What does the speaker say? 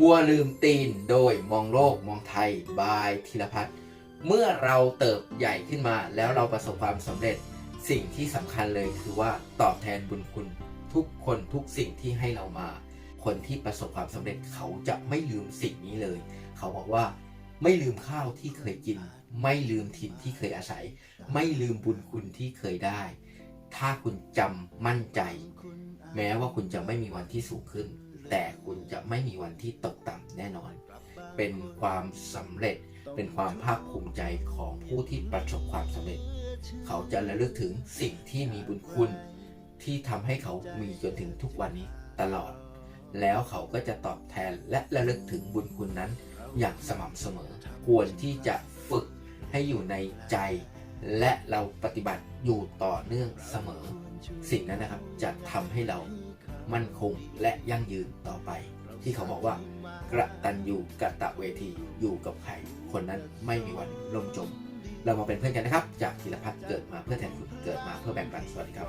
วัวลืมตีนโดยมองโลกมองไทยบายธีรพัฒน์เมื่อเราเติบใหญ่ขึ้นมาแล้วเราประสบความสำเร็จสิ่งที่สำคัญเลยคือว่าตอบแทนบุญคุณทุกคนทุกสิ่งที่ให้เรามา คนที่ประสบความสำเร็จเขาจะไม่ลืมสิ่งนี้เลย เขาบอกว่าไม่ลืมข้าวที่เคยกิน ไม่ลืมถิ่นที่เคยอาศัย ไม่ลืมบุญคุณที่เคยได้ ถ้าคุณจำมั่นใจ แม้ว่าคุณจะไม่มีวันที่สูงขึ้น แต่คุณจะไม่มีวันที่ตกต่ำแน่นอน เป็นความสำเร็จ เป็นความภาคภูมิใจของผู้ที่ประสบความสำเร็จ เขาจะระลึกถึงสิ่งที่มีบุญคุณ ที่ทำให้เขามีจนถึงทุกวันนี้ตลอด แล้วเขาก็จะตอบแทนและระลึกถึงบุญคุณนั้น อย่างสม่ำเสมอ ควรที่จะฝึกให้อยู่ในใจ และเราปฏิบัติอยู่ต่อเนื่องเสมอ สิ่งนั้นนะครับจะทำให้เรา มั่นคงและยั่งยืนต่อไป ที่เขาบอกว่ากระตันยูกะตะเวทีอยู่กับใครคนนั้นไม่มีวันล่มจม เรามาเป็นเพื่อนกันนะครับ จากธีรพัฒน์เกิดมาเพื่อแทนคุณเกิดมาเพื่อแบ่งปันสวัสดีครับ